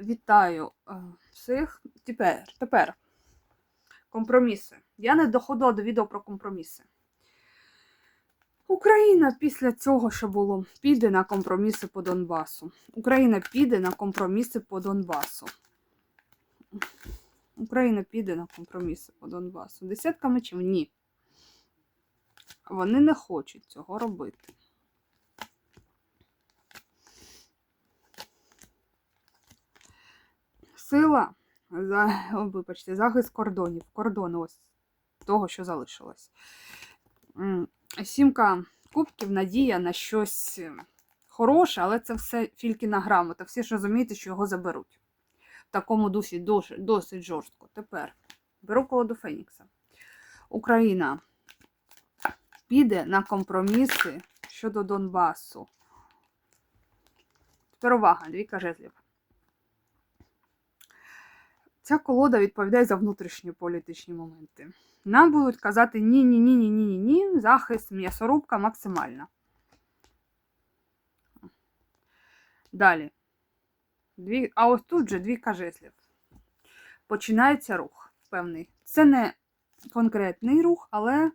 Вітаю е, всіх. Тепер, тепер компроміси. Я не доходила до відео про компроміси. Україна після цього, що було, піде на компроміси по Донбасу. Україна піде на компроміси по Донбасу. Україна піде на компроміси по Донбасу. Десятка мечів? Ні. Вони не хочуть цього робити. Сила, за, вибачте, захист кордонів. Кордону ось того, що залишилось. Сімка кубків, надія на щось е, хороше, але це все фількіна грамота. Всі ж розумієте, що його заберуть. В такому дусі досить, досить жорстко. Тепер беру колоду Фенікса. Україна піде на компроміси щодо Донбасу. Тепер увага, двійка жезлів. Ця колода відповідає за внутрішні політичні моменти. Нам будуть казати ні, ні, ні, ні, ні, ні, ні, захист, м'ясорубка максимальна. Далі. Дві, а ось тут же дві жезлів. Починається рух певний. Це не конкретний рух, але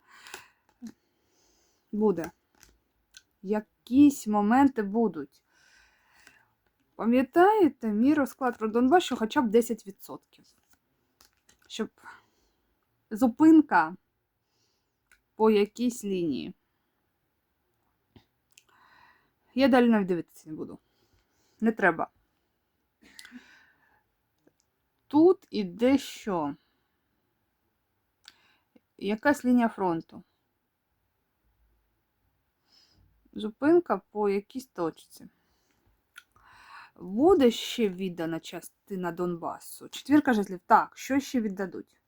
буде. Якісь моменти будуть. Пам'ятаєте мій розклад про Донбас, що хоча б 10%. Щоб зупинка по якійсь лінії. Я далі навіть дивитися не буду. Не треба. Тут іде що? Якась лінія фронту. Зупинка по якійсь точці. Буде ще віддана частина Донбасу. Четвірка жезлів. Так, що ще віддадуть?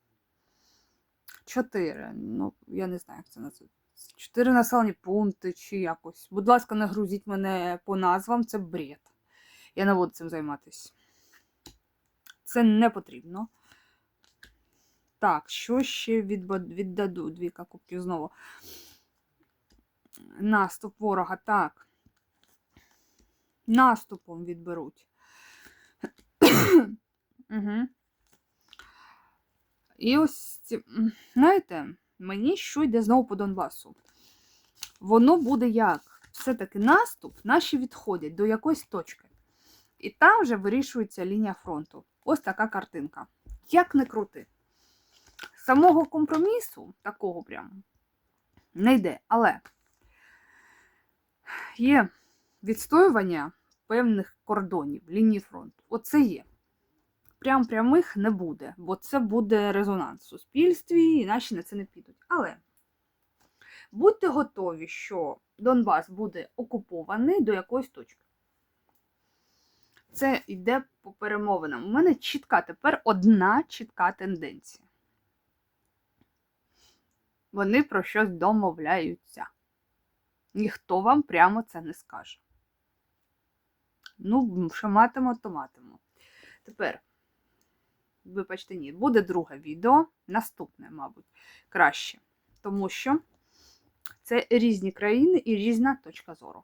Чотири. Ну, я не знаю, як це назвати. Чотири населені пункти чи якось. Будь ласка, не грузіть мене по назвам, це бред. Я не буду цим займатися. Це не потрібно. Так, що ще віддаду? Двіка кубків знову. Наступ ворога, так. Наступом відберуть. угу. І ось, знаєте, мені що йде знову по Донбасу. Воно буде як? Все-таки наступ, наші відходять до якоїсь точки. І там вже вирішується лінія фронту. Ось така картинка. Як не крути. Самого компромісу, такого прямо, не йде. Але є відстоювання певних кордонів, лінії фронту. Оце є. Прям прямих не буде, бо це буде резонанс в суспільстві, іначе на це не підуть. Але будьте готові, що Донбас буде окупований до якоїсь точки. Це йде по перемовинам. У мене чітка тепер одна чітка тенденція. Вони про щось домовляються. Ніхто вам прямо це не скаже. Ну, що матимо, то матимо. Тепер, вибачте, ні, буде друге відео, наступне, мабуть, краще. Тому що це різні країни і різна точка зору.